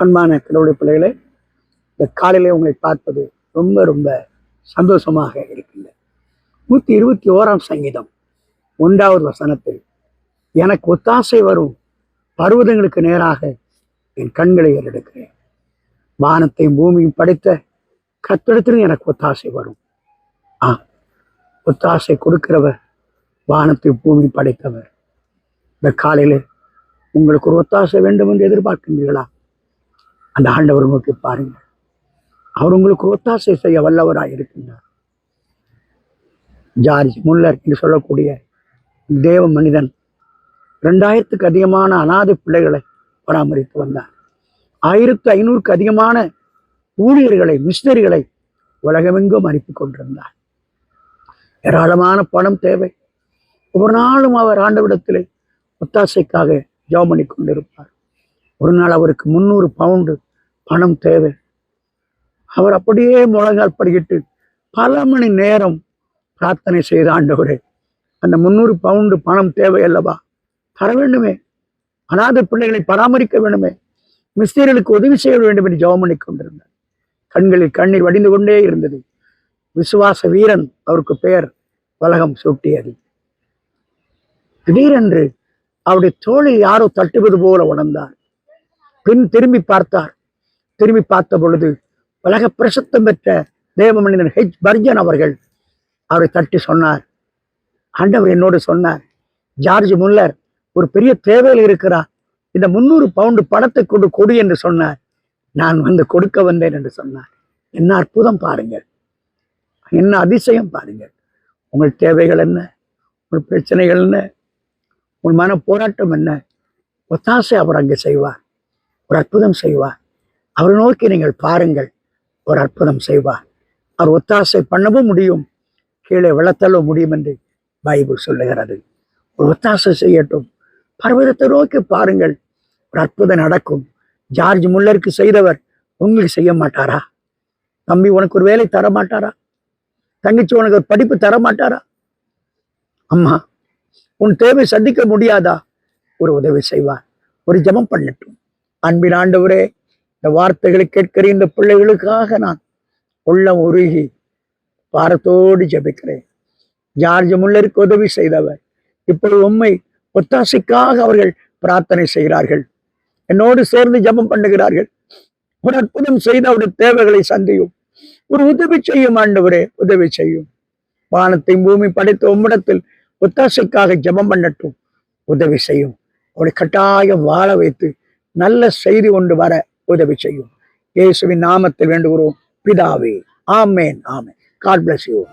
அன்பான கடவுளை பிள்ளைகளை இந்த காலையிலே உங்களை பார்ப்பது ரொம்ப ரொம்ப சந்தோஷமாக இருக்கின்றது. நூற்றி இருபத்தி ஓராம் சங்கீதம் ஒன்றாவது வசனத்தில் எனக்கு ஒத்தாசை வரும் பருவதங்களுக்கு நேராக என் கண்களை ஏறெடுக்கிறேன் வானத்தையும் பூமியும் படைத்த கத்திடத்திலும் எனக்கு ஒத்தாசை வரும். ஆ ஒத்தாசை கொடுக்கிறவர் வானத்தையும் பூமியும் படைத்தவர். இந்த காலையில் உங்களுக்கு ஒரு ஒத்தாசை வேண்டும் என்று எதிர்பார்க்கின்றீர்களா? அந்த ஆண்டவர் நோக்கி பாருங்கள். அவர் உங்களுக்கு ஒத்தாசை செய்ய வல்லவராக இருக்கின்றார். ஜார்ஜ் முல்லர் என்று சொல்லக்கூடிய தேவ மனிதன் ரெண்டாயிரத்துக்கு அதிகமான அனாதை பிள்ளைகளை பராமரித்து வந்தார். ஆயிரத்து ஐநூறுக்கு அதிகமான ஊழியர்களை மிஷினரிகளை உலகமெங்கும் அனுப்பி கொண்டிருந்தார். ஏராளமான பணம் தேவை. ஒவ்வொரு நாளும் அவர் ஆண்டவிடத்திலே ஒத்தாசைக்காக ஜெபம் பண்ணி கொண்டிருப்பார். ஒரு நாள் அவருக்கு முந்நூறு பவுண்டு பணம் தேவை. அவர் அப்படியே முழங்கால் படிக்கிட்டு பல மணி நேரம் பிரார்த்தனை செய்த ஆண்டவரே அந்த முந்நூறு பவுண்டு பணம் தேவை அல்லவா? தர வேண்டுமே. அநாத பிள்ளைகளை பராமரிக்க வேண்டுமே. மிஸ்திரிகளுக்கு உதவி செய்ய வேண்டும் என்று ஜெபம் பண்ணி கொண்டிருந்தார். கண்களில் கண்ணீர் வடிந்து கொண்டே இருந்தது. விசுவாச வீரன் அவருக்கு பெயர் உலகம் சூட்டியது. திடீரென்று அவருடைய தோளில் யாரோ தட்டுவது போல உணர்ந்தார். பின் திரும்பி பார்த்தார். திரும்பி பார்த்த பொழுது உலக பிரசித்தம் பெற்ற தேவ மனிதன் ஹெச் பர்ஜன் அவர்கள் அவரை தட்டி சொன்னார். ஆண்டவர் என்னோடு சொன்னார் ஜார்ஜ் முல்லர் ஒரு பெரிய தேவையில் இருக்கிறார். இந்த முந்நூறு பவுண்டு பணத்தை கொண்டு கொடு என்று சொன்னார். நான் வந்து கொடுக்க வந்தேன் என்று சொன்னார். என்ன அற்புதம் பாருங்கள். என்ன அதிசயம் பாருங்கள். உங்கள் தேவைகள் என்ன? உங்கள் பிரச்சனைகள் என்ன? உங்கள் மன போராட்டம் என்ன? ஒத்தாசை அவர் அங்கே செய்வார். ஒரு அற்புதம் செய்வார் அவரை நோக்கி நீங்கள் பாருங்கள். ஒரு அற்புதம் செய்வார் அவர் ஒத்தாசை பண்ணவும் முடியும். கீழே விளத்தவும் முடியும் என்று பைபிள் சொல்லுகிறது. ஒரு ஒத்தாசை செய்யட்டும். பர்வதத்தை நோக்கி பாருங்கள். ஒரு அற்புதம் நடக்கும். ஜார்ஜ் முல்லருக்கு செய்தவர் உங்களுக்கு செய்ய மாட்டாரா? தம்பி உனக்கு ஒரு வேலை தர மாட்டாரா? தங்கச்சி உனக்கு ஒரு படிப்பு தர மாட்டாரா? அம்மா உன் தேவை சந்திக்க முடியாதா? ஒரு உதவி செய்வார். ஒரு ஜெபம் பண்ணட்டும். அன்பின் ஆண்டவரே இந்த வார்த்தைகளை கேட்கிற இந்த பிள்ளைகளுக்காக நான் உள்ளம் உருகி பாரத்தோடு ஜெபிக்கிறேன். ஜார்ஜ் முல்லருக்கு உதவி செய்தவர். இப்பொழுது உண்மை ஒத்தாசைக்காக அவர்கள் பிரார்த்தனை செய்கிறார்கள். என்னோடு சேர்ந்து ஜெபம் பண்ணுகிறார்கள். ஒரு அற்புதம் செய்து அவருடைய தேவைகளை சந்தியும். ஒரு உதவி செய்யும் ஆண்டவரே உதவி செய்யும். வானத்தை பூமி படைத்த உம்மிடத்தில் ஒத்தாசைக்காக ஜெபம் பண்ணட்டும் உதவி செய்யும். அவளை கட்டாயம் வாழ வைத்து நல்ல செய்தி கொண்டு வர உதவி செய்யும். இயேசுவின் நாமத்தில் வேண்டுகிறோம். பிதாவே ஆமேன் ஆமேன். God bless you